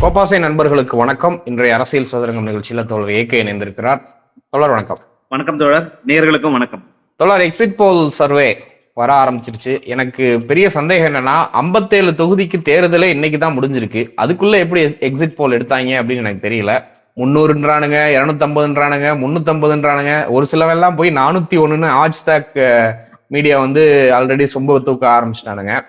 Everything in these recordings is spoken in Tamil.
கோபாசை நண்பர்களுக்கு வணக்கம். இன்றைய அரசியல் சதுரங்கம் நிகழ்ச்சியில தோழர் ஏகே இணைந்திருக்கிறார். தோழர் வணக்கம். வணக்கம் தோழர். நேயர்களுக்கும் வணக்கம். தோழர் எக்ஸிட் போல் சர்வே வர ஆரம்பிச்சிருச்சு. எனக்கு பெரிய சந்தேகம் என்னன்னா 57 தொகுதிக்கு தேர்தலே இன்னைக்கு தான் முடிஞ்சிருக்கு. அதுக்குள்ள எப்படி எக்ஸிட் போல் எடுத்தாங்க அப்படின்னு எனக்கு தெரியல. முந்நூறுன்றானுங்க இருநூத்தம்பதுன்றானுங்க முன்னூத்தம்பதுன்றானுங்க ஒரு சிலவெல்லாம் போய் நானூத்தி ஒண்ணுன்னு ஆஜ்தாக் மீடியா வந்து ஆல்ரெடி சொம்ப தூக்க ஆரம்பிச்சிட்டானுங்க.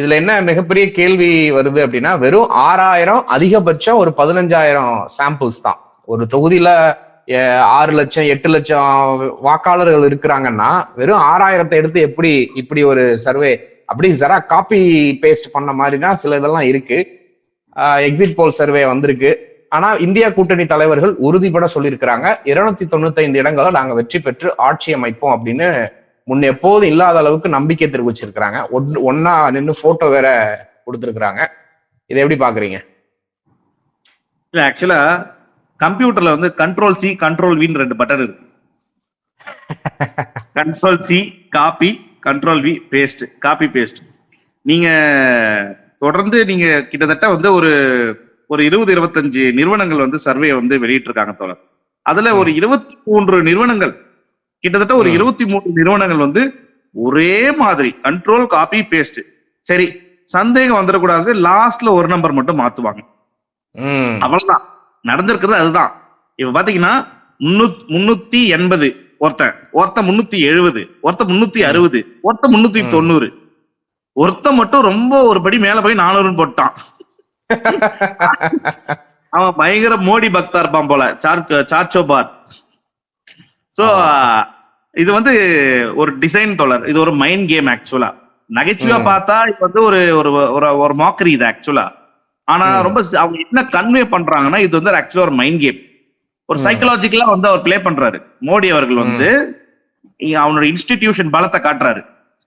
இதுல என்ன மிகப்பெரிய கேள்வி வருது அப்படின்னா வெறும் ஆறாயிரம் அதிகபட்சம் ஒரு பதினஞ்சாயிரம் சாம்பிள்ஸ் தான். ஒரு தொகுதியில ஆறு லட்சம் எட்டு லட்சம் வாக்காளர்கள் இருக்கிறாங்கன்னா வெறும் ஆறாயிரத்தை எடுத்து எப்படி இப்படி ஒரு சர்வே அப்படி ஜரா காப்பி பேஸ்ட் பண்ண மாதிரி தான் சில இதெல்லாம் இருக்கு. எக்ஸிட் போல் சர்வே வந்திருக்கு. ஆனா இந்தியா கூட்டணி தலைவர்கள் உறுதிபட சொல்லியிருக்கிறாங்க. இருநூத்தி தொண்ணூத்தைந்து இடங்களை நாங்க வெற்றி பெற்று ஆட்சி அமைப்போம் அப்படின்னு முன் எப்போதும் இல்லாத அளவுக்கு நம்பிக்கை தெரிவிச்சிருக்கிறாங்க ஒன்- ஒண்ணா நின்று போட்டோ வேற கொடுத்துருக்குறாங்க. இதை எப்படி பாக்குறீங்க? இல்ல ஆக்சுவலா கம்ப்யூட்டர்ல வந்து கண்ட்ரோல் சி கண்ட்ரோல் வின்னு ரெண்டு பட்டன் இருக்கு. Control C copy control V paste copy paste நீங்க தொடர்ந்து நீங்க கிட்டத்தட்ட வந்து ஒரு ஒரு இருபது இருபத்தஞ்சு நிறுவனங்கள் வந்து சர்வே வந்து வெளியிட்டு இருக்காங்க தோழர். அதுல ஒரு இருபத்தி மூன்று நிறுவனங்கள் கிட்டத்தட்ட ஒரு. இருபத்தி மூன்று நிறுவனங்கள் வந்து ஒரே மாதிரி கண்ட்ரோல் காப்பி பேஸ்ட் சரி சந்தேகம் வந்துடக்கூடாது. லாஸ்ட்ல ஒரு நம்பர் மட்டும் மாத்துவாங்க. அவ்வளவுதான். நடந்திருக்கிறது அதுதான். இப்ப பாத்தீங்கன்னா முன்னூத் முன்னூத்தி எண்பது ஒருத்தன் ஒருத்தன் முன்னூத்தி எழுபது ஒருத்தன் முன்னூத்தி அறுபது ஒருத்தன் முன்னூத்தி. தொண்ணூறு. ஒருத்தன் மட்டும் ரொம்ப ஒரு படி மேல போய் நானூறுன்னு போட்டான். அவன் பயங்கர மோடி பக்தா இருப்பான் போல சார்ச் சார்ச்சோபார் சோ இது வந்து ஒரு டிசைன் தொடர் இது ஒரு மைண்ட் கேம் ஆக்சுவலா நகைச்சுவையா ம். பார்த்தா இது வந்து ஒரு ஒரு ஒரு ஒரு மாக்கரி இது ஆக்சுவலா ஆனா. ரொம்ப அவங்க என்ன கன்வே பண்றாங்கன்னா இது வந்து ஆக்சுவலா ஒரு மைண்ட் கேம் ஒரு. சைக்கலாஜிக்கலா வந்து அவர் ப்ளே பண்றாரு மோடி அவர்கள் வந்து அவனோட இன்ஸ்டிடியூஷன் பலத்தை காட்டுறாரு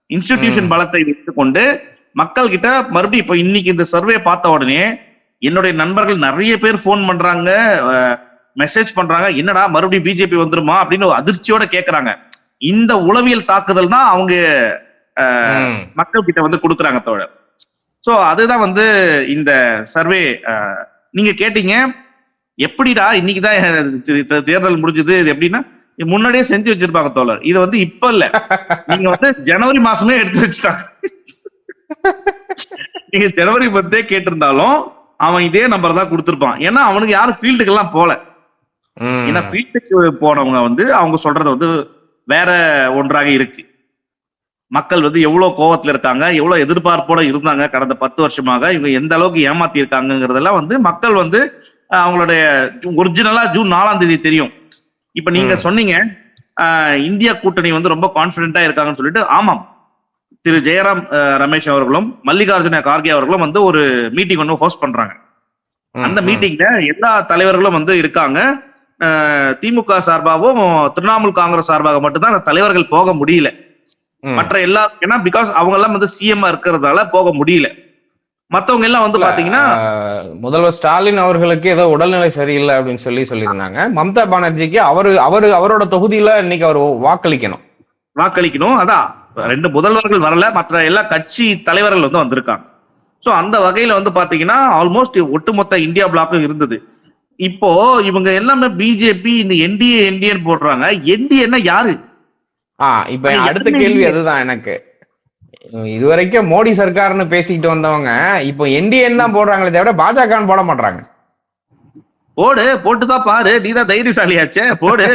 இன்ஸ்டிடியூஷன். பலத்தை வைத்துக்கொண்டு மக்கள் கிட்ட மறுபடியும் இப்ப இன்னைக்கு இந்த சர்வே பார்த்த உடனே என்னுடைய நண்பர்கள் நிறைய பேர் ஃபோன் பண்றாங்க மெசேஜ் பண்றாங்க என்னடா மறுபடியும் பிஜேபி வந்துருமா அப்படின்னு அதிர்ச்சியோட கேக்குறாங்க இந்த உளவியல் தாக்குதல் தான் அவங்க. மக்கள் கிட்ட வந்து கொடுக்குறாங்க தோழர். சோ அதுதான் வந்து இந்த சர்வே நீங்க கேட்டீங்க எப்படிடா இன்னைக்குதான் தேர்தல் முடிஞ்சது இது எப்படின்னா முன்னாடியே செஞ்சு வச்சிருப்பாங்க தோழர். இது வந்து இப்ப இல்ல. நீங்க வந்து ஜனவரி மாசமே எடுத்து வச்சுட்டாங்க. நீங்க ஜனவரி பத்தே கேட்டிருந்தாலும் அவன் இதே நம்பர் தான் கொடுத்திருப்பான். ஏன்னா அவனுக்கு யாரும் ஃபீல்டுக்கு எல்லாம் போல. ஏன்னா ஃபீல்டுக்கு போனவங்க வந்து அவங்க சொல்றது வந்து வேற ஒன்றாக இருக்கு. மக்கள் வந்து எவ்வளவு கோவத்துல இருக்காங்க எவ்வளவு எதிர்பார்ப்போட இருந்தாங்க கடந்த பத்து வருஷமாக இவங்க எந்த அளவுக்கு ஏமாத்தி இருக்காங்கிறதெல்லாம் வந்து மக்கள் வந்து அவங்களுடைய ஒரிஜினலா ஜூன் நாலாம் தேதி தெரியும். இப்ப நீங்க. சொன்னீங்க இந்தியா கூட்டணி வந்து ரொம்ப கான்பிடென்டா இருக்காங்கன்னு சொல்லிட்டு ஆமாம். திரு ஜெயராம் ரமேஷ் அவர்களும் மல்லிகார்ஜுன கார்கே அவர்களும் வந்து ஒரு மீட்டிங் ஒன்று ஹோஸ்ட் பண்றாங்க. அந்த. மீட்டிங்ல எல்லா தலைவர்களும் வந்து இருக்காங்க. திமுக சார்பாகவும் திரிணாமுல் காங்கிரஸ் சார்பாக மட்டும்தான் அந்த தலைவர்கள் போக முடியல. மற்ற எல்லா ஏன்னா பிகாஸ் அவங்க எல்லாம் வந்து சிஎம் இருக்கிறதால போக முடியல. மத்தவங்க எல்லாம் வந்து பாத்தீங்கன்னா முதல்வர் ஸ்டாலின் அவர்களுக்கு ஏதோ உடல்நிலை சரியில்லை அப்படின்னு சொல்லி சொல்லியிருந்தாங்க. மம்தா பானர்ஜிக்கு அவரு அவரு அவரோட தொகுதியில இன்னைக்கு அவர் வாக்களிக்கணும். வாக்களிக்கணும். அதான் ரெண்டு முதல்வர்கள் வரல மற்ற எல்லா கட்சி தலைவர்கள் வந்து வந்திருக்காங்க. சோ அந்த வகையில வந்து பாத்தீங்கன்னா ஆல்மோஸ்ட் ஒட்டுமொத்த இந்தியா பிளாக்கும் இருந்தது. இப்போ இவங்க எல்லாமே பிஜேபி இந்த என்டிஏ என்டிஏன்னு போடுறாங்க. என்டிஏன்னா யாரு? ஆஹ் இப்ப அடுத்த கேள்வி அதுதான் எனக்கு. இதுவரைக்கும் மோடி சர்க்கார்னு பேசிக்கிட்டு வந்தவங்க இப்போ என்டிஎன் தான் போடுறாங்களே தவிர பாஜக போட மாட்டாங்க போடு போட்டுதான் பாரு. நீதான் தைரியசாலியாச்சே. போடு.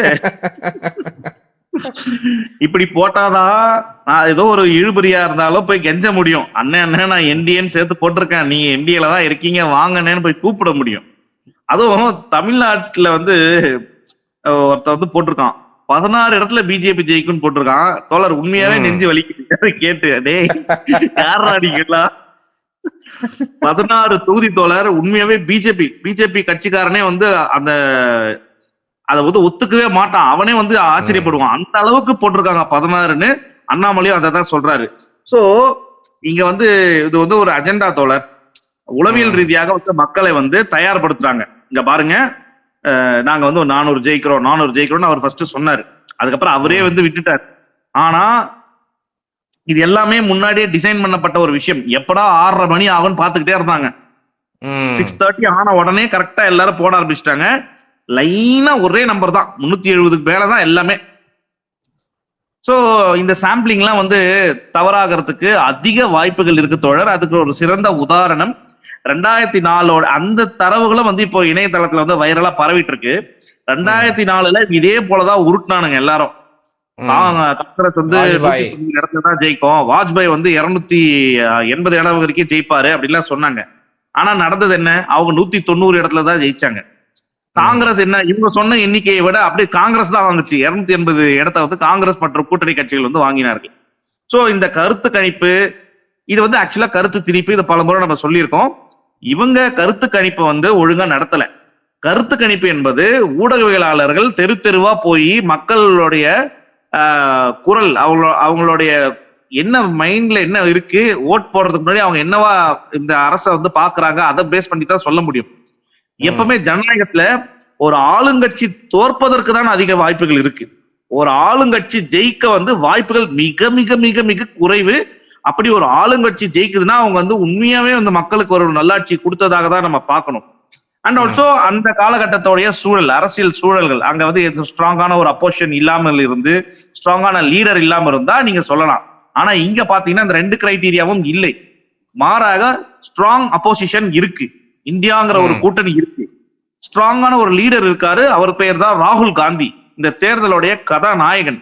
இப்படி போட்டாதான் நான் ஏதோ ஒரு இழுபறியா இருந்தாலும் போய் கெஞ்ச முடியும். அண்ணன் அண்ணன் நான் என்டிஏன்னு சேர்த்து போட்டிருக்கேன். நீங்க என்டிஏல தான் இருக்கீங்க. வாங்கண்ணேன்னு போய் கூப்பிட முடியும். அதுவும் தமிழ்நாட்டுல வந்து அஹ், ஒருத்தன் வந்து போட்டிருக்கான். பதினாறு இடத்துல பிஜேபி ஜெயிக்கும்னு போட்டிருக்கான். தோழர் உண்மையாவே. நெஞ்சு வலிக்குது கேட்டு டேய் யாரா பதினாறு தொகுதி தோழர் உண்மையாவே பிஜேபி பிஜேபி கட்சிக்காரனே வந்து அந்த அதை வந்து ஒத்துக்கவே மாட்டான். அவனே வந்து ஆச்சரியப்படுவான். அந்த அளவுக்கு போட்டிருக்காங்க பதினாறுன்னு அண்ணாமலையும் அதை தான் சொல்றாரு. சோ இங்க வந்து இது வந்து ஒரு அஜெண்டா தோழர். உளவியல். ரீதியாக வந்து மக்களை வந்து தயார்படுத்துறாங்க. இங்க பாருங்க. நாங்க வந்து ஒரு நானூறு ஜெயிக்கிறோம் நானூறு ஜெயிக்கிறோம்னு அவர் ஃபர்ஸ்ட் சொன்னாரு. அதுக்கப்புறம் அவரே. வந்து விட்டுட்டார். ஆனா இது எல்லாமே முன்னாடியே டிசைன் பண்ணப்பட்ட ஒரு விஷயம். எப்படா ஆறரை மணி ஆகும்னு பாத்துக்கிட்டே இருந்தாங்க. சிக்ஸ் தேர்ட்டி ஆன உடனே கரெக்டா எல்லாரும் போட ஆரம்பிச்சிட்டாங்க. லைனா ஒரே நம்பர் தான். முன்னூத்தி எழுபதுக்கு மேல தான் எல்லாமே. சோ இந்த சாம்பிளிங்லாம் வந்து தவறாகிறதுக்கு அதிக வாய்ப்புகள் இருக்கு தோழர். அதுக்கு ஒரு சிறந்த உதாரணம் ரெண்டாயிரத்தி நாலோட அந்த தரவுகளும் வந்து இப்போ இணையதளத்துல வந்து வைரலா பரவிட்டு இருக்கு ரெண்டாயிரத்தி நாலுல இதே போலதான் உருட்டுனானுங்க எல்லாரும். காங்கிரஸ் வந்து வாஜ்பாய். 190 இடத்துல தான் ஜெயிக்கும். வாஜ்பாய் வந்து இருநூத்தி எண்பது இடம் வரைக்கும் ஜெயிப்பாரு அப்படிலாம் சொன்னாங்க. ஆனா நடந்தது என்ன? அவங்க நூத்தி தொண்ணூறு இடத்துல தான் ஜெயிச்சாங்க. காங்கிரஸ் என்ன இவங்க சொன்ன எண்ணிக்கையை விட அப்படியே காங்கிரஸ் தான் வாங்குச்சு. இருநூத்தி எண்பது இடத்த வந்து காங்கிரஸ் மற்றும் கூட்டணி கட்சிகள் வந்து வாங்கினார்கள். சோ இந்த கருத்து கணிப்பு இது வந்து ஆக்சுவலா கருத்து திணிப்பு இது பல முறை நம்ம சொல்லியிருக்கோம். இவங்க கருத்து கணிப்பை வந்து ஒழுங்கா நடத்தல. கருத்து கணிப்பு என்பது ஊடகவியலாளர்கள் தெரு தெருவா போய் மக்களுடைய குரல் அவங்க அவங்களுடைய என்ன மைண்ட்ல என்ன இருக்கு ஓட் போடுறதுக்கு முன்னாடி அவங்க என்னவா இந்த அரசை வந்து பாக்குறாங்க அதை பேஸ் பண்ணி தான் சொல்ல முடியும். எப்பவுமே ஜனநாயகத்துல ஒரு ஆளுங்கட்சி தோற்பதற்கு தான் அதிக வாய்ப்புகள் இருக்கு. ஒரு ஆளுங்கட்சி ஜெயிக்க வந்து வாய்ப்புகள் மிக மிக மிக மிக குறைவு. அப்படி ஒரு ஆளுங்கட்சி ஜெயிக்குதுன்னா அவங்க வந்து உண்மையாவே வந்து மக்களுக்கு ஒரு நல்லாட்சி கொடுத்ததாக தான் நம்ம பார்க்கணும். அண்ட் ஆல்சோ அந்த காலகட்டத்தோடைய சூழல் அரசியல் சூழல்கள் அங்க வந்து ஸ்ட்ராங்கான ஒரு அப்போசிஷன் இல்லாமல் இருந்து ஸ்ட்ராங்கான லீடர் இல்லாம இருந்தா நீங்க சொல்லலாம். ஆனா இங்க பாத்தீங்கன்னா இந்த ரெண்டு கிரைட்டீரியாவும் இல்லை. மாறாக ஸ்ட்ராங் அப்போசிஷன் இருக்கு. இந்தியாங்கிற ஒரு. கூட்டணி இருக்கு. ஸ்ட்ராங்கான ஒரு லீடர் இருக்காரு. அவர் பெயர் தான் ராகுல் காந்தி. இந்த தேர்தலுடைய கதாநாயகன்.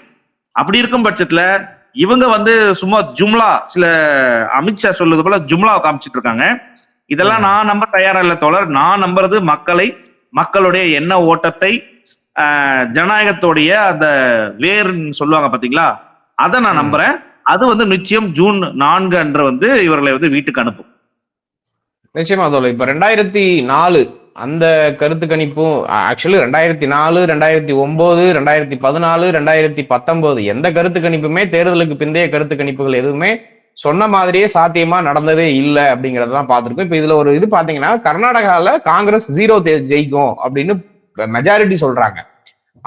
அப்படி இருக்கும் பட்சத்துல இவங்க வந்து சும்மா ஜும்லா சில அமித்ஷா சொல்றது போல ஜும்லா காமிச்சிட்டு இருக்காங்க. இதெல்லாம். நான் நம்ப தயாரா இல்ல தோழர். நான் நம்புறது மக்களை மக்களுடைய எண்ண ஓட்டத்தை ஜனநாயகத்துடைய அந்த வேர்ன்னு சொல்லுவாங்க பாத்தீங்களா? அதை நான். நம்புறேன். அது வந்து நிச்சயம் ஜூன் நான்கு அன்று வந்து இவர்களை வந்து வீட்டுக்கு அனுப்பும். நிச்சயமா தோழர். இப்ப ரெண்டாயிரத்தி நாலு அந்த கருத்து கணிப்பும் ஆக்சுவலி ரெண்டாயிரத்தி நாலு ரெண்டாயிரத்தி ஒன்பது ரெண்டாயிரத்தி பதினாலு ரெண்டாயிரத்தி பத்தொன்பது எந்த கருத்து கணிப்புமே தேர்தலுக்கு பிந்தைய கருத்து கணிப்புகள் எதுவுமே சொன்ன மாதிரியே சாத்தியமா நடந்ததே இல்லை அப்படிங்கறதெல்லாம் பார்த்துருக்கோம். இப்ப இதுல ஒரு இது பாத்தீங்கன்னா கர்நாடகால காங்கிரஸ் ஜீரோ ஜெயிக்கும் அப்படின்னு மெஜாரிட்டி சொல்றாங்க.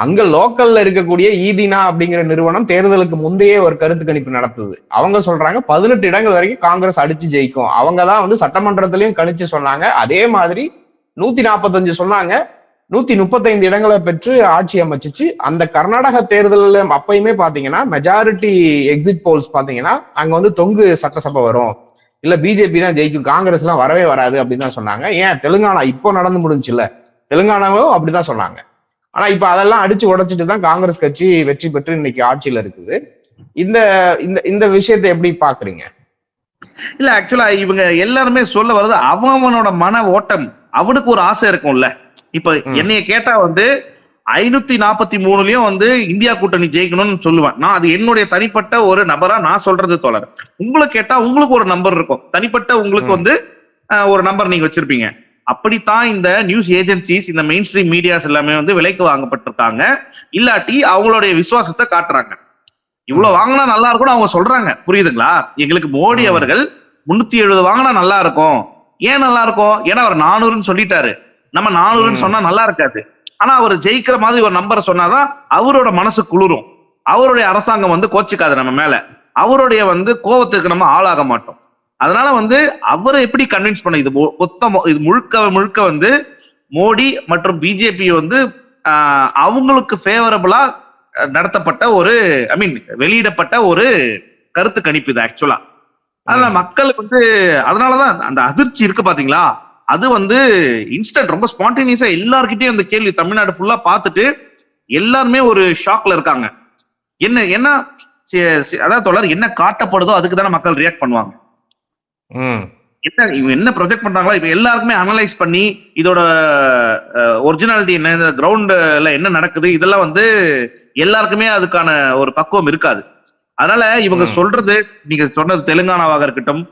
அங்க லோக்கல்ல இருக்கக்கூடிய ஈதினா அப்படிங்கிற நிறுவனம் தேர்தலுக்கு முந்தையே ஒரு கருத்து கணிப்பு நடத்துது. அவங்க சொல்றாங்க பதினெட்டு இடங்கள் வரைக்கும் காங்கிரஸ் அடிச்சு ஜெயிக்கும். அவங்க தான் வந்து சட்டமன்றத்திலையும் கணிச்சு சொன்னாங்க. அதே மாதிரி நூத்தி நாற்பத்தஞ்சு சொன்னாங்க. நூத்தி முப்பத்தைந்து இடங்களை பெற்று ஆட்சி அமைச்சிச்சு. அந்த கர்நாடக தேர்தலில் அப்பயுமே பாத்தீங்கன்னா மெஜாரிட்டி எக்ஸிட் போல்ஸ் பாத்தீங்கன்னா அங்க வந்து தொங்கு சட்டசபை வரும். இல்ல பிஜேபி தான் ஜெயிக்கும். காங்கிரஸ் எல்லாம் வரவே வராது அப்படின்னு தான் சொன்னாங்க. ஏன்? தெலுங்கானா இப்போ நடந்து முடிஞ்சுல தெலுங்கானாவும் அப்படிதான் சொன்னாங்க. ஆனா இப்ப அதெல்லாம் அடிச்சு உடைச்சிட்டு தான் காங்கிரஸ் கட்சி வெற்றி பெற்று இன்னைக்கு ஆட்சியில இருக்குது. இந்த இந்த இந்த விஷயத்தை எப்படி பாக்குறீங்க? இல்ல ஆக்சுவலா இவங்க எல்லாருமே சொல்ல வர்றது அவன் அவனோட மன ஓட்டம். அவனுக்கு ஒரு ஆசை இருக்கும்ல. இப்ப. என்னைய கேட்டா வந்து ஐநூத்தி நாற்பத்தி மூணுலயும் வந்து இந்தியா கூட்டணி ஜெயிக்கணும்னு சொல்லுவேன். நான் அது என்னுடைய தனிப்பட்ட ஒரு நபரா நான் சொல்றது தோழர். உங்களை கேட்டா உங்களுக்கு ஒரு நம்பர் இருக்கும். தனிப்பட்ட உங்களுக்கு. வந்து ஒரு நம்பர் நீங்க வச்சிருப்பீங்க. அப்படித்தான் இந்த நியூஸ் ஏஜென்சிஸ் இந்த மெயின் ஸ்ட்ரீம் மீடியாஸ் எல்லாமே வந்து விலைக்கு வாங்கப்பட்டிருக்காங்க. இல்லாட்டி அவங்களுடைய விசுவாசத்தை காட்டுறாங்க. இவ்வளவு வாங்கினா நல்லா இருக்கும்னு அவங்க சொல்றாங்க. புரியுதுங்களா? எங்களுக்கு மோடி. அவர்கள் முன்னூத்தி எழுபது வாங்கினா நல்லா இருக்கும். ஏன் நல்லா இருக்கும் ஏன்னா அவர் நானூறுன்னு சொல்லிட்டாரு. நம்ம நானூறுன்னு. சொன்னா நல்லா இருக்காது ஆனா அவர் ஜெயிக்கிற மாதிரி ஒரு நம்பர் சொன்னாதான் அவரோட மனசு குளிரும். அவருடைய அரசாங்கம் வந்து கோச்சிக்காது நம்ம மேல. அவருடைய வந்து கோவத்துக்கு நம்ம ஆளாக மாட்டோம். அதனால வந்து அவரை எப்படி கன்வின்ஸ் பண்ண இது மொ- மொத்த மொ- இது முழுக்க முழுக்க வந்து மோடி மற்றும் பிஜேபி வந்து அவங்களுக்கு ஃபேவரபிளா நடத்தப்பட்ட ஒரு ஐ மீன் வெளியிடப்பட்ட ஒரு கருத்து கணிப்பு இது ஆக்சுவலா அதனால. மக்களுக்கு வந்து அதனாலதான் அந்த அதிர்ச்சி இருக்கு பாத்தீங்களா? அது வந்து இன்ஸ்டன்ட் ரொம்ப ஸ்பான்டேனியஸா எல்லார்கிட்டயும் அந்த கேள்வி தமிழ்நாடு ஃபுல்லா பார்த்துட்டு எல்லாருமே ஒரு ஷாக்ல இருக்காங்க. என்ன என்ன அதாவது தொடர் என்ன காட்டப்படுதோ அதுக்கு தானே மக்கள் ரியாக்ட் பண்ணுவாங்க. என்ன இவங்க என்ன ப்ரொஜெக்ட் பண்றாங்களோ இப்ப எல்லாருக்குமே அனலைஸ் பண்ணி இதோட ஒரிஜினாலிட்டி என்ன கிரவுண்ட்ல என்ன நடக்குது இதெல்லாம் வந்து எல்லாருக்குமே அதுக்கான ஒரு பக்குவம் இருக்காது. அதனால இவங்க. சொல்றது நீங்க சொன்னது தெலுங்கானாவாக இருக்கட்டும்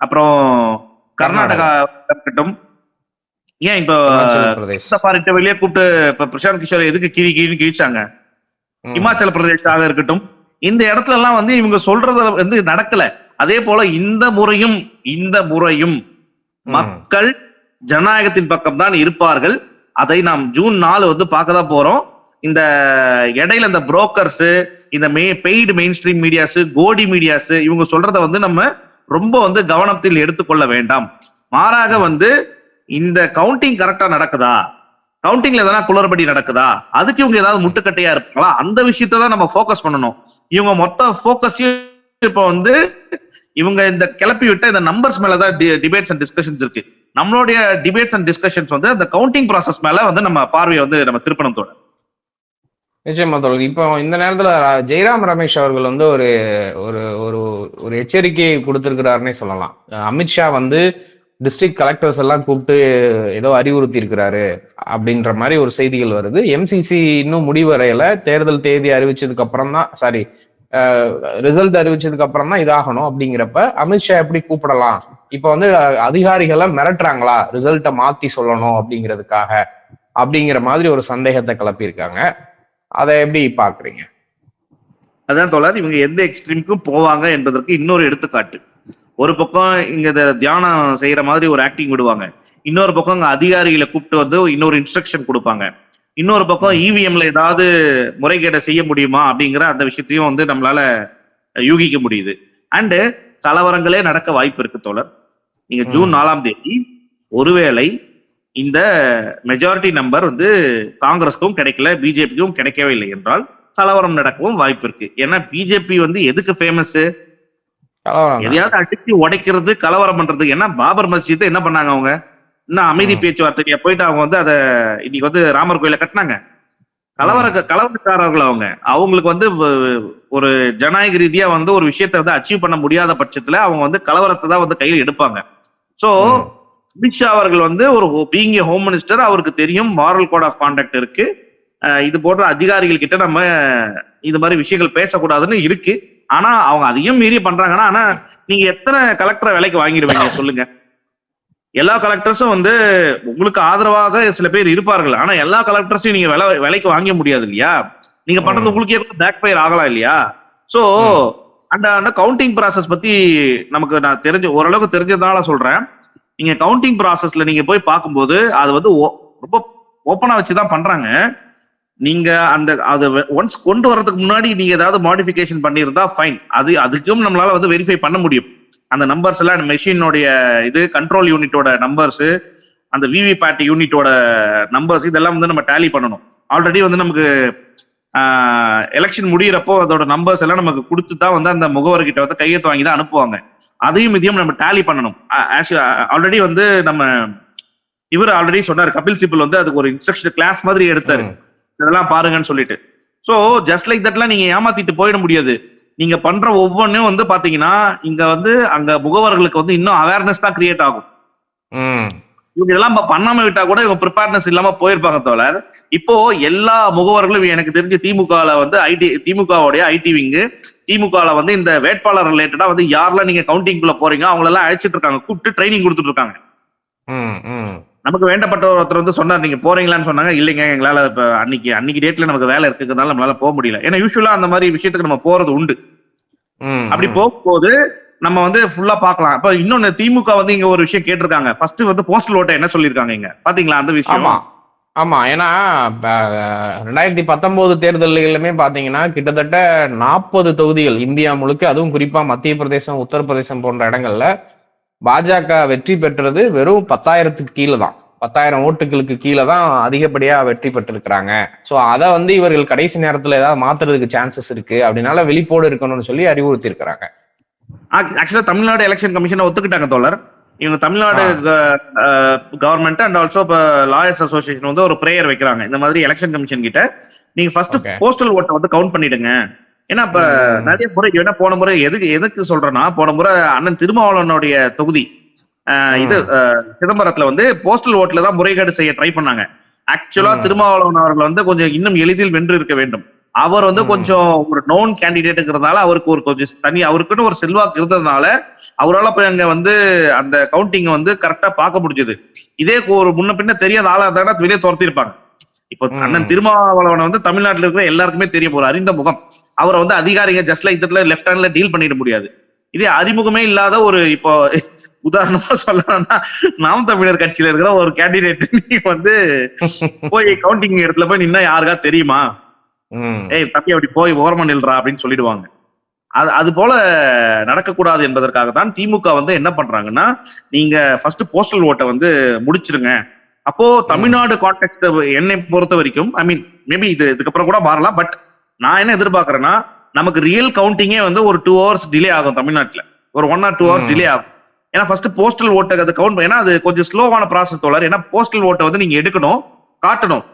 அப்புறம் கர்நாடகா இருக்கட்டும். ஏன் இப்போ வெளியே கூப்பிட்டு இப்ப பிரசாந்த் கிஷோர் எதுக்கு கிழி கிழின்னு கிழிச்சாங்க. இமாச்சல பிரதேசாக இருக்கட்டும். இந்த இடத்துல எல்லாம் வந்து இவங்க சொல்றது வந்து நடக்கல. அதே போல இந்த முறையும் இந்த முறையும். மக்கள் ஜனநாயகத்தின் பக்கம் தான் இருப்பார்கள். அதை நாம் ஜூன் நாலு வந்து பார்க்க தான் போறோம். இந்த இடையில இந்த புரோக்கர்ஸ் இந்த மே paid mainstream medias Godi medias இவங்க சொல்றத வந்து நம்ம ரொம்ப வந்து கவனத்தில் எடுத்துக்கொள்ள வேண்டாம். மாறாக வந்து இந்த கவுண்டிங் கரெக்டா நடக்குதா? கவுண்டிங்ல எதனா குளறுபடி நடக்குதா? அதுக்கு இவங்க ஏதாவது முட்டுக்கட்டையா இருப்பாங்களா? அந்த விஷயத்த தான் நம்ம ஃபோக்கஸ் பண்ணணும். இவங்க மொத்த ஃபோக்கஸையும் இப்போ வந்து இவங்க இந்த கிளப்பி விட்ட இந்த நம்பர்ஸ் மேலதான் டிபேட்ஸ் அண்ட் டிஸ்கஷன்ஸ் இருக்கு. நம்மளுடைய டிபேட்ஸ் அண்ட் டிஸ்கஷன்ஸ் வந்து அந்த கவுண்டிங் ப்ராசஸ் மேல வந்து நம்ம பார்வையை வந்து நம்ம திருப்பணத்தோட நிச்சயமா தோழர். இப்போ இந்த நேரத்துல ஜெயராம் ரமேஷ் அவர்கள் வந்து ஒரு ஒரு ஒரு ஒரு எச்சரிக்கை கொடுத்திருக்கிறாருன்னே சொல்லலாம். அமித்ஷா வந்து டிஸ்ட்ரிக்ட் கலெக்டர்ஸ் எல்லாம் கூப்பிட்டு ஏதோ அறிவுறுத்தி இருக்கிறாரு அப்படின்ற மாதிரி ஒரு செய்திகள் வருது. எம்சிசி இன்னும் முடிவரையில தேர்தல் தேதி அறிவிச்சதுக்கு அப்புறம் தான் சாரி ரிசல்ட் அறிவிச்சதுக்கு அப்புறம் தான் இதாகணும் அப்படிங்கிறப்ப அமித்ஷா எப்படி கூப்பிடலாம்? இப்ப வந்து அதிகாரிகளை மிரட்டுறாங்களா? ரிசல்ட்டை மாத்தி சொல்லணும் அப்படிங்கிறதுக்காக அப்படிங்கிற மாதிரி ஒரு சந்தேகத்தை கிளப்பியிருக்காங்க. அதை எப்படி பாக்குறீங்க? அதான் தோழர் இவங்க எந்த எக்ஸ்ட்ரீமுக்கும் போவாங்க என்பதற்கு இன்னொரு எடுத்துக்காட்டு. ஒரு பக்கம் இங்க தியானம் செய்யற மாதிரி ஒரு ஆக்டிங் விடுவாங்க. இன்னொரு பக்கம் அங்க அதிகாரிகளை கூப்பிட்டு வந்து இன்னொரு இன்ஸ்ட்ரக்ஷன் கொடுப்பாங்க. இன்னொரு பக்கம் இவிஎம்ல ஏதாவது முறைகேடை செய்ய முடியுமா அப்படிங்கிற அந்த விஷயத்தையும் வந்து நம்மளால யூகிக்க முடியுது. அண்டு கலவரங்களே நடக்க வாய்ப்பு இருக்கு தோழர். நீங்க ஜூன். நாலாம் தேதி ஒருவேளை இந்த மெஜாரிட்டி நம்பர் வந்து காங்கிரஸ்க்கும் கிடைக்கல பிஜேபிக்கும் கிடைக்கவே இல்லை என்றால் கலவரம் நடக்கவும் வாய்ப்பு இருக்கு. ஏன்னா பிஜேபி வந்து எதுக்கு ஃபேமஸ். எதையாவது அடிச்சு உடைக்கிறது கலவரம் பண்றது. ஏன்னா பாபர் மஸ்ஜித் என்ன பண்ணாங்க அவங்க? இன்னும் அமைதி ம். பேச்சுவார்த்தையா போயிட்டு அவங்க வந்து அதை இன்னைக்கு வந்து ராமர் கோயில கட்டினாங்க. கலவர கலவரக்காரர்கள் அவங்க. அவங்களுக்கு வந்து ஒரு ஜனநாயக ரீதியா வந்து ஒரு விஷயத்தை வந்து அச்சீவ் பண்ண முடியாத பட்சத்துல அவங்க வந்து கலவரத்தை தான் வந்து கையில் எடுப்பாங்க. சோ. அமித்ஷா அவர்கள் வந்து ஒரு பீங் ஏ ஹோம் மினிஸ்டர் அவருக்கு தெரியும் மாரல் கோட் ஆஃப் கான்டாக்ட் இருக்கு. இது போன்ற அதிகாரிகள் கிட்ட நம்ம இது மாதிரி விஷயங்கள் பேசக்கூடாதுன்னு இருக்கு. ஆனா அவங்க அதையும் மீறி பண்றாங்கன்னா ஆனா நீங்க எத்தனை கலெக்டரை விலைக்கு வாங்கிடுவீங்க சொல்லுங்க. எல்லா கலெக்டர்ஸும் வந்து உங்களுக்கு ஆதரவாக சில பேர் இருப்பார்கள். ஆனா எல்லா கலெக்டர்ஸையும் நீங்க விலை விலைக்கு வாங்க முடியாது இல்லையா? நீங்க பண்றது. உங்களுக்கே பேக் ஃபயர் ஆகலாம் இல்லையா? சோ. அந்த அந்த கவுண்டிங் ப்ராசஸ் பத்தி நமக்கு நான் தெரிஞ்ச ஓரளவுக்கு தெரிஞ்சதுனால சொல்றேன். நீங்க கவுண்டிங் ப்ராசஸ்ல நீங்க போய் பார்க்கும்போது அது வந்து ஓ- ரொம்ப ஓப்பனா வச்சுதான் பண்றாங்க. நீங்க அந்த அது ஒன்ஸ் கொண்டு வர்றதுக்கு முன்னாடி நீங்க ஏதாவது மாடிஃபிகேஷன் பண்ணியிருந்தா ஃபைன் அது அதுக்கும் நம்மளால வந்து வெரிஃபை பண்ண முடியும். அந்த நம்பர்ஸ் எல்லாம் மெஷினுடைய இது கண்ட்ரோல் யூனிட்டோட நம்பர்ஸ் அந்த விவி பேட் யூனிட்டோட நம்பர்ஸ் இதெல்லாம் வந்து நம்ம டேலி பண்ணணும். ஆல்ரெடி வந்து நமக்கு எலெக்ஷன் முடியிறப்போ அதோட நம்பர்ஸ் எல்லாம் நமக்கு கொடுத்து தான் வந்து அந்த முகவர்கிட்ட வந்து கையெழுத்து வாங்கி தான் அனுப்புவாங்க. அதையும் இதையும் நம்ம டேலி பண்ணணும். ஆல்ரெடி வந்து நம்ம இவர் ஆல்ரெடி சொன்னார் கபில் சிபில் வந்து அதுக்கு ஒரு இன்ஸ்ட்ரக்ஷன் கிளாஸ் மாதிரி எடுத்தாரு. இதெல்லாம் பாருங்கன்னு சொல்லிட்டு. சோ ஜஸ்ட் லைக் தட்லாம் நீங்க ஏமாத்திட்டு போயிட முடியாது. நீங்க பண்ற ஒவ்வொன்றும் வந்து பாத்தீங்கன்னா இங்க வந்து அங்க முகவர்களுக்கு வந்து இன்னும் அவேர்னஸ் தான் கிரியேட் ஆகும். ம். இவங்க இதெல்லாம் பண்ணாம விட்டா கூட இவங்க ப்ரிப்பேர்னஸ் இல்லாம போயிருப்பாங்க தோழர் இப்போ எல்லா முகவர்களும் எனக்கு தெரிஞ்சு திமுகல வந்து ஐடி திமுகவுடைய ஐடி விங்கு திமுகல வந்து இந்த வேட்பாளர் ரிலேட்டடா வந்து யாரெல்லாம் நீங்க கவுண்டிங்குள்ள போறீங்க அவங்க எல்லாம் அழைச்சிட்டு இருக்காங்க கூப்பிட்டு ட்ரைனிங் கொடுத்துட்டு இருக்காங்க. நமக்கு வேண்டப்பட்ட ஒருத்தர் வந்து சொன்னார் நீங்க போறீங்களான்னு சொன்னாங்க இல்லைங்க எங்களால இப்ப அன்னைக்கு அன்னைக்கு டேட்ல நமக்கு வேலை இருக்குறதுனால நம்மளால போக முடியல ஏன்னா யூஸ்வலா அந்த மாதிரி விஷயத்துக்கு நம்ம போறது உண்டு. அப்படி. போகும்போது நம்ம வந்து ஃபுல்லா பார்க்கலாம். இப்ப இன்னொன்னு திமுக வந்து இங்க ஒரு விஷயம் கேட்டிருக்காங்க. ஃபர்ஸ்ட் வந்து போஸ்டல் ஓட்டை என்ன சொல்லியிருக்காங்க இங்க? பாத்தீங்களா அந்த விஷயம்? ஆமா. ஆமா. ஏன்னா ரெண்டாயிரத்தி பத்தொன்பது தேர்தல்களுமே பாத்தீங்கன்னா கிட்டத்தட்ட நாற்பது தொகுதிகள் இந்தியா முழுக்க அதுவும் குறிப்பா மத்திய பிரதேசம் உத்தரப்பிரதேசம் போன்ற இடங்கள்ல பாஜக வெற்றி பெற்றது வெறும் பத்தாயிரத்துக்கு கீழே தான். பத்தாயிரம் ஓட்டுகளுக்கு கீழே தான் அதிகப்படியா வெற்றி பெற்றிருக்கிறாங்க. சோ அதை வந்து இவர்கள் கடைசி நேரத்துல ஏதாவது மாத்துறதுக்கு சான்சஸ் இருக்கு. அப்படின்னால வெளிப்போடு இருக்கணும்னு சொல்லி அறிவுறுத்தி இருக்கிறாங்க ஆக்சுவலா தமிழ்நாடு எலெக்ஷன் கமிஷனை ஒத்துக்கிட்டாங்க தோழர். இவங்க தமிழ்நாடு கவர்மெண்ட் அண்ட் ஆல்சோ இப்போ லாயர்ஸ் அசோசியேஷன் வந்து ஒரு ப்ரேயர் வைக்கிறாங்க. இந்த மாதிரி எலெக்ஷன் கமிஷன் கிட்ட. நீங்க ஃபர்ஸ்ட். போஸ்டல் ஓட்டை வந்து கவுண்ட் பண்ணிடுங்க. ஏன்னா இப்ப. நிறைய முறை என்ன போன முறை எதுக்கு எதுக்கு சொல்றேன்னா போன முறை அண்ணன் திருமாவளவனுடைய தொகுதி இது சிதம்பரத்துல வந்து போஸ்டல் ஓட்ல தான் முறைகேடு செய்ய ட்ரை பண்ணாங்க. ஆக்சுவலா. திருமாவளவன் அவர்கள் வந்து கொஞ்சம் இன்னும் எளிதில் வென்று இருக்க வேண்டும். அவர் வந்து. கொஞ்சம் ஒரு நோன் கேண்டிடேட்டுங்கிறதுனால அவருக்கு ஒரு கொஞ்சம் தனி அவருக்குன்னு ஒரு செல்வாக்கு இருந்ததுனால அவரால் போய் அங்க வந்து அந்த கவுண்டிங் வந்து கரெக்டா பார்க்க முடிஞ்சது. இதே ஒரு முன்ன பின்ன தெரியாத ஆளா இருந்தா வெளியே துரத்திருப்பாங்க. இப்போ. அண்ணன் திருமாவளவனை வந்து தமிழ்நாட்டுல இருக்கிற எல்லாருக்குமே தெரியும் ஒரு அறிந்த முகம். அவரை வந்து அதிகாரிங்க ஜஸ்ட் லைக் இதுல லெஃப்ட் ஹேண்ட்ல டீல் பண்ணிட முடியாது. இதே அறிமுகமே இல்லாத ஒரு இப்போ உதாரணமா சொல்லணும்னா நாம் தமிழர் கட்சியில இருக்கிற ஒரு கேண்டிடேட் நீ வந்து போய் கவுண்டிங் இடத்துல போய் நின்னா யாருக்கா தெரியுமா? ஏய் தம்பி அப்படி போய் ஓரமா நில்றா அப்படின்னு சொல்லிடுவாங்க. அது அது போல நடக்கக்கூடாது என்பதற்காக தான் திமுக வந்து என்ன பண்றாங்கன்னா நீங்க ஃபர்ஸ்ட் போஸ்டல் ஓட்டை வந்து முடிச்சிருங்க. அப்போ தமிழ்நாடு கான்டெக்ட் என்னை பொறுத்த வரைக்கும் ஐ மீன் மேபி இது இதுக்கப்புறம் கூட மாறலாம் பட் நான் என்ன எதிர்பார்க்கறேன்னா நமக்கு ரியல் கவுண்டிங்கே வந்து ஒரு டூ ஹவர்ஸ் டிலே ஆகும் தமிழ்நாட்டுல. ஒரு one or two hours. Delay ஆகும். ஏன்னா ஃபர்ஸ்ட் போஸ்டல் ஓட்டை அது கவுண்ட் ஏன்னா அது கொஞ்சம் ஸ்லோவான ப்ராசஸ் தோழர். ஏன்னா போஸ்டல் ஓட்டை வந்து நீங்க எடுக்கணும் காட்டணும்.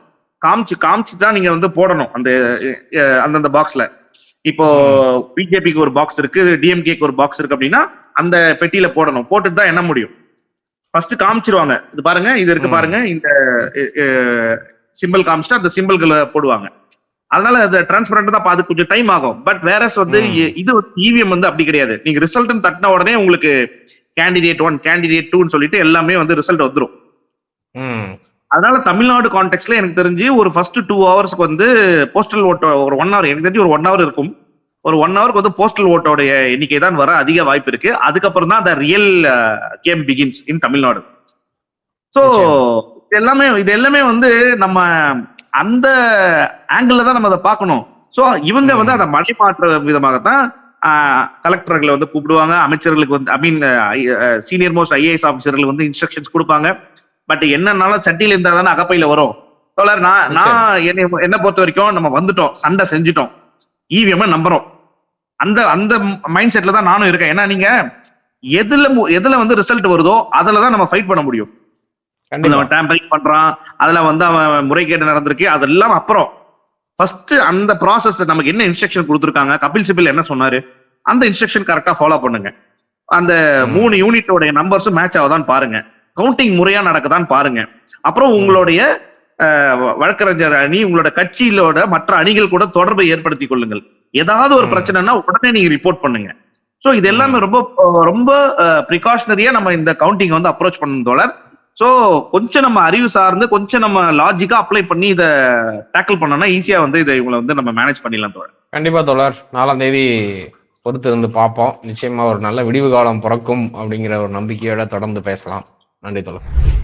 காமிச்சு காமிச்சு தான் நீங்க வந்து போடணும். அந்த அந்தந்த பாக்ஸ்ல இப்போ பிஜேபிக்கு ஒரு பாக்ஸ் இருக்கு டிஎம்கேக்கு ஒரு பாக்ஸ் இருக்கு அப்படின்னா அந்த பெட்டியில போடணும். போட்டுட்டு தான் என்ன முடியும்? ஃபர்ஸ்ட் காமிச்சிருவாங்க. இது பாருங்க இது இருக்கு. பாருங்க இந்த சிம்பிள் காமிச்சிட்டு அந்த சிம்பிள்களை போடுவாங்க. அதனால அது டிரான்ஸ்பரண்ட் தான் அது கொஞ்சம் டைம் ஆகும். பட் வேற வந்து இது இவிஎம் வந்து அப்படி கிடையாது. நீங்க ரிசல்ட் தட்டின உடனே உங்களுக்கு கேண்டிடேட் ஒன் கேண்டிடேட் டூன்னு சொல்லிட்டு எல்லாமே வந்து ரிசல்ட் வந்துரும். ம். அதனால தமிழ்நாடு கான்டெக்ட்ல எனக்கு தெரிஞ்சு ஒரு ஃபர்ஸ்ட் டூ ஹவர்ஸ்க்கு வந்து போஸ்டல் ஓட்டோ ஒரு ஒன் ஹவர் எனக்கு தெரிஞ்சு ஒரு ஒன் ஹவர் இருக்கும். ஒரு ஒன் ஹவருக்கு வந்து போஸ்டல் ஓட்டோடைய எண்ணிக்கை தான் வர அதிக வாய்ப்பு இருக்கு. அதுக்கப்புறம் தான் அந்த real game begins in Tamil Nadu. So இது எல்லாமே இது எல்லாமே வந்து நம்ம அந்த ஆங்கிள் தான் நம்ம அதை பார்க்கணும். ஸோ இவங்க வந்து அதை மடைமாற்ற விதமாகத்தான் கலெக்டர்களை வந்து கூப்பிடுவாங்க. அமைச்சர்களுக்கு வந்து I mean senior most IAS ஆஃபீஸர்களுக்கு வந்து இன்ஸ்ட்ரக்ஷன்ஸ் கொடுப்பாங்க. பட் என்னன்னாலும் சட்டியில இருந்தா தானே அகப்பையில வரும். தோழர் நான் நான் என்னை என்ன பொறுத்த வரைக்கும் நம்ம வந்துட்டோம். சண்டை செஞ்சுட்டோம். இவிஎம் நம்புறோம். அந்த அந்த மைண்ட் செட்ல தான் நானும் இருக்கேன். ஏன்னா நீங்க எதுல எதுல வந்து ரிசல்ட் வருதோ அதுல தான் நம்ம ஃபைட் பண்ண முடியும். அவன் டேம்பரிங் பண்றான். அதுல வந்து அவன் முறைகேடு நடந்திருக்கு. அதெல்லாம் அப்புறம். ஃபர்ஸ்ட் அந்த ப்ராசஸ் நமக்கு என்ன இன்ஸ்ட்ரக்ஷன் கொடுத்துருக்காங்க? கபில் சிபில் என்ன சொன்னாரு? அந்த இன்ஸ்ட்ரக்ஷன் கரெக்டா ஃபாலோ பண்ணுங்க. அந்த. மூணு யூனிட்டோடைய நம்பர்ஸும் மேட்ச் ஆகுதான்னு பாருங்க. கவுண்டிங் முறையா நடக்குதான்னு பாருங்க. அப்புறம் உங்களுடைய வழக்கறிஞர் அணி உங்களோட கட்சியிலோட மற்ற அணிகள் கூட தொடர்பை ஏற்படுத்திக் கொள்ளுங்கள். ஏதாவது ஒரு. பிரச்சனைனா உடனே நீங்க ரிப்போர்ட் பண்ணுங்க. சோ இது எல்லாமே ரொம்ப ரொம்ப ப்ரிகாஷனரியா நம்ம இந்த கவுண்டிங் வந்து அப்ரோச் பண்ணணும் தோழர். சோ கொஞ்சம் நம்ம அறிவு சார்ந்து கொஞ்சம் நம்ம லாஜிக்கா அப்ளை பண்ணி இதை டேக்கிள் பண்ணோம்னா ஈஸியா வந்து இதை இவங்களை வந்து நம்ம மேனேஜ் பண்ணிடலாம் தோழர். கண்டிப்பா தோழர். நாலாம் தேதி பொறுத்து இருந்து பார்ப்போம். நிச்சயமா ஒரு நல்ல விடிவு காலம் பிறக்கும் அப்படிங்கிற ஒரு நம்பிக்கையோட தொடர்ந்து பேசலாம். நன்றி தோழர்.